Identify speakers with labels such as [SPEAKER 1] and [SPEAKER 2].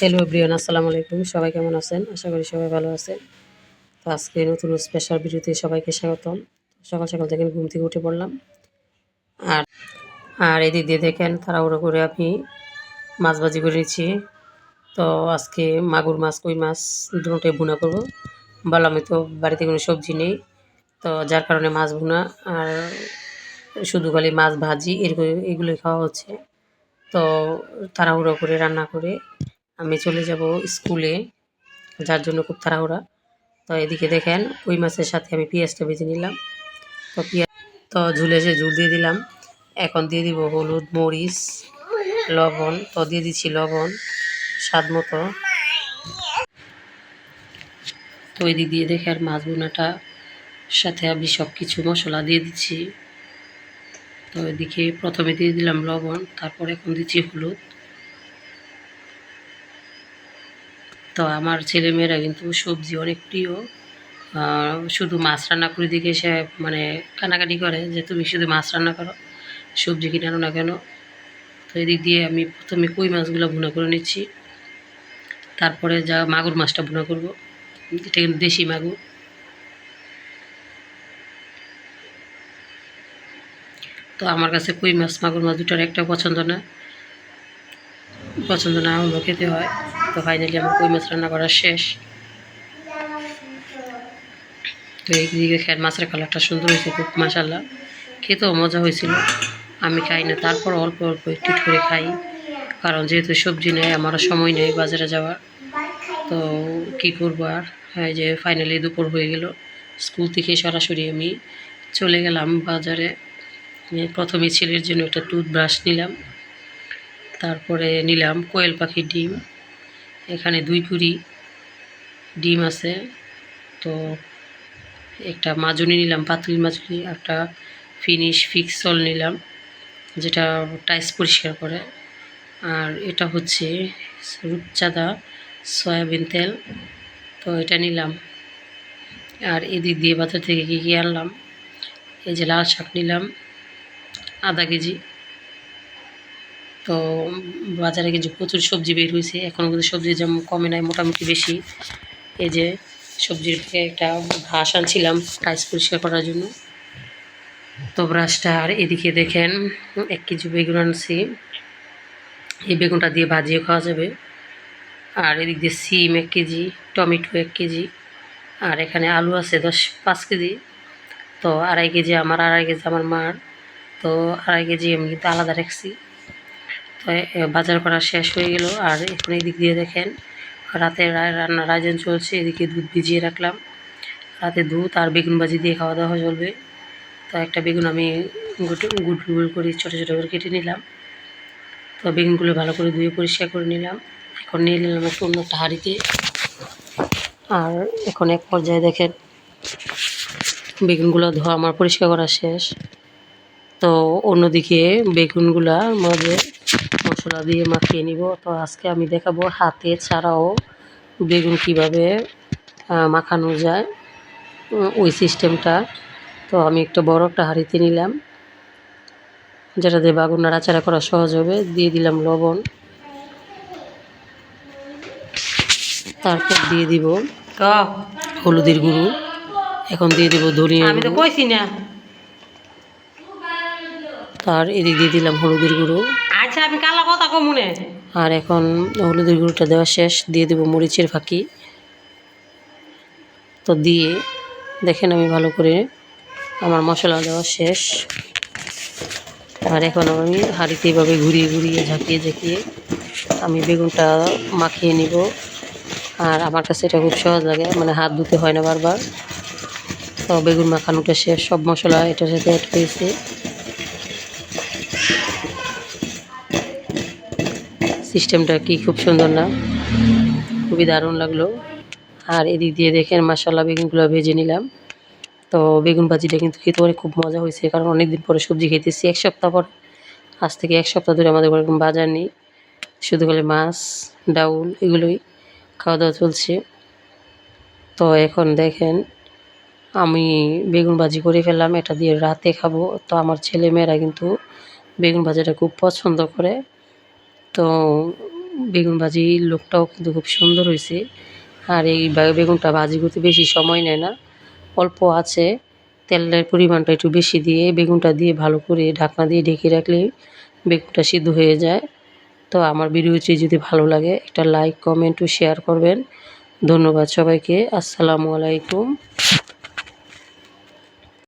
[SPEAKER 1] Hello Brian আসসালামু আলাইকুম সবাই কেমন আছেন? আশা করি সবাই ভালো আছেন। তো আজকে নতুন স্পেশাল ভিডিওতে সবাইকে স্বাগতম। সকাল সকাল থেকে ঘুম থেকে উঠে পড়লাম। আর আর এদিক দিয়ে দেখেন, তাড়াহুড়ো করে আমি মাছ ভাজি করে নিচ্ছি তো আজকে মাগুর মাছ, কই মাছ দুটোই ভুনা করব। বললাম আমি তো বাড়িতে কোনো সবজি নেই। তো যার কারণে মাছ ভুনা, আর শুধু খালি মাছ ভাজি, এরকম এগুলোই খাওয়া হচ্ছে। তো তাড়াহুড়ো করে, রান্না করে আমি চলে যাব স্কুলে, যার জন্য খুব তাড়াহুড়া। তো এদিকে দেখেন কই মাছের সাথে আমি পেঁয়াজটা ভেজে নিলাম। তো পেঁয়াজ, তো ঝুলে এসে ঝুল দিয়ে দিলাম। এখন দিয়ে দিব হলুদ, মরিচ, লবণ। তো দিয়ে দিচ্ছি লবণ, স্বাদ মতো। তো ওই দিক দিয়ে দেখে আর মাছ বোনাটা সাথে আমি সব কিছু মশলা দিয়ে দিচ্ছি। তো এদিকে প্রথমে দিয়ে দিলাম লবণ, তারপর এখন দিচ্ছি হলুদ। তো আমার ছেলেমেয়েরা কিন্তু সবজি অনেক প্রিয়। শুধু মাছ রান্না করে দিকে সে মানে কানাকাটি করে যে তুমি শুধু মাছ রান্না করো, সবজি কিনে আনো না কেন? তো এদিক দিয়ে আমি প্রথমে কই মাছগুলো ভুনা করে নিচ্ছি। তারপরে যা মাগুর মাছটা ভুনা করব। এটা কিন্তু দেশি মাগুর। তো আমার কাছে কই মাছ, মাগুর মাছ দুটার একটা পছন্দ না। পছন্দ না হলেও খেতে হয়। তো ফাইনালি আমার কই মাছ রান্না করা শেষ। তো এইদিকে খেয়ার মাছের কালারটা সুন্দর হয়েছে খুব মাসাল্লাহ খেতেও মজা হয়েছিল। আমি খাই না, তারপর অল্প অল্প একটু করে খাই। কারণ যেহেতু সবজি নেই, আমারও সময় নেই বাজারে যাওয়ার। তো কী করব আর? এই যে ফাইনালি দুপুর হয়ে গেল। স্কুল থেকে সরাসরি আমি চলে গেলাম বাজারে। প্রথমে ছেলের জন্য একটা টুথব্রাশ নিলাম। তারপরে নিলাম কোয়েল পাখির ডিম। এখানে দুই কুড়ি ডিম আছে। তো একটা মাজনি নিলাম পাতুরি মাজনি একটা ফিনিশ ফিক্সল নিলাম, যেটা টাইস পরিষ্কার করে। আর এটা হচ্ছে রূপচাঁদা সয়াবিন তেল, তো এটা নিলাম। আর এদিক দিয়ে বাজার থেকে কী কী আনলাম? এই যে লাল শাক নিলাম, আধা কেজি। তো বাজারে কিছু প্রচুর সবজি বের হয়েছে। এখনও কিন্তু সবজির যেমন কমে নাই, মোটামুটি বেশি। এই যে সবজির একটা ঘাস আনছিলাম টাইস পরিষ্কার করার জন্য। তো ব্রাশটা আর এদিকে দেখেন, এক কেজি বেগুন আনছি। এই বেগুনটা দিয়ে ভাজিয়ে খাওয়া যাবে। আর এদিক দিয়ে সিম এক কেজি, টমেটো এক কেজি। আর এখানে আলু আছে দশ, পাঁচ কেজি। তো আড়াই কেজি, আমার আড়াই কেজি, আমার মার। তো আড়াই কেজি আমি কিন্তু আলাদা রাখছি। বাজার করা শেষ হয়ে গেল। আর এখন এদিক দিয়ে দেখেন, রাতে রান্নার আয়োজন চলছে, এদিকে দুধ ভিজিয়ে রাখলাম। রাতে দুধ আর বেগুন ভাজি দিয়ে খাওয়া দাওয়া চলবে। তো একটা বেগুন আমি গুট গুট গুল করে ছোটো ছোটো করে কেটে নিলাম। তো বেগুনগুলো ভালো করে ধুয়ে পরিষ্কার করে নিলাম। এখন নিয়ে নিলাম একটু অন্য একটা হাঁড়িতে। আর এখন এক পর্যায়ে দেখেন, বেগুনগুলো ধোয়া আমার পরিষ্কার করা শেষ। তো অন্যদিকে বেগুনগুলা মাঝে মশলা দিয়ে মাখিয়ে নিব। তো আজকে আমি দেখাবো হাতে ছাড়াও বেগুন কীভাবে মাখানো যায় ওই সিস্টেমটা। তো আমি একটা বড় একটা হাঁড়িতে নিলাম যেটা দিয়ে বাগুন নাড়াচাড়া করা সহজ হবে। দিয়ে দিলাম লবণ। তারপর দিয়ে দিব হলুদের গুঁড়ো। এখন দিয়ে দিব ধনিয়া
[SPEAKER 2] আমি তো কইছি না।
[SPEAKER 1] তার এদিক দিয়ে দিলাম হলুদের গুঁড়ো।
[SPEAKER 2] আচ্ছা আমি কালা কথা কমুনে
[SPEAKER 1] আর এখন হলুদের গুঁড়োটা দেওয়া শেষ, দিয়ে দেবো মরিচের ফাঁকি। তো দিয়ে দেখেন আমি ভালো করে আমার মশলা দেওয়া শেষ। আর এখন আমি হাঁড়িতে এইভাবে ঘুরিয়ে ঘুরিয়ে ঝাঁকিয়ে ঝাঁকিয়ে আমি বেগুনটা মাখিয়ে নিব। আর আমার কাছে এটা খুব সহজ লাগে মানে হাত ধুতে হয় না বারবার। তো বেগুন মাখানোটা শেষ, সব মশলা এটার সাথে অ্যাড হয়েছে সিস্টেমটা কি খুব সুন্দর না। খুবই দারুণ লাগল। আর এদিক দিয়ে দেখেন মাসাল্লাহ বেগুনগুলো ভেজে নিলাম। তো বেগুন ভাজিটা কিন্তু খেতে অনেক খুব মজা হয়েছে, কারণ অনেক দিন পরে সবজি খেতেছি। এক সপ্তাহ পর, আজ থেকে এক সপ্তাহ ধরে আমাদের ঘরে কোনো বাজার নেই। শুধু খালি মাছ, ডাউল এগুলোই খাওয়া দাওয়া চলছে। তো এখন দেখেন, আমি বেগুন ভাজি করে ফেললাম, এটা দিয়ে রাতে খাব। তো আমার ছেলে মেয়েরা কিন্তু বেগুন ভাজাটা খুব পছন্দ করে। তো বেগুন ভাজির লোকটাও কিন্তু খুব সুন্দর হয়েছে। আর এই বেগুনটা ভাজি করতে বেশি সময় নেয় না। অল্প আছে, তেলের পরিমাণটা একটু বেশি দিয়ে বেগুনটা দিয়ে ভালো করে ঢাকনা দিয়ে ঢেকে রাখলে বেগুনটা সিদ্ধ হয়ে যায়। তো আমার ভিডিওটি যদি ভালো লাগে একটা লাইক, কমেন্ট ও শেয়ার করবেন। ধন্যবাদ সবাইকে। আসসালামু আলাইকুম।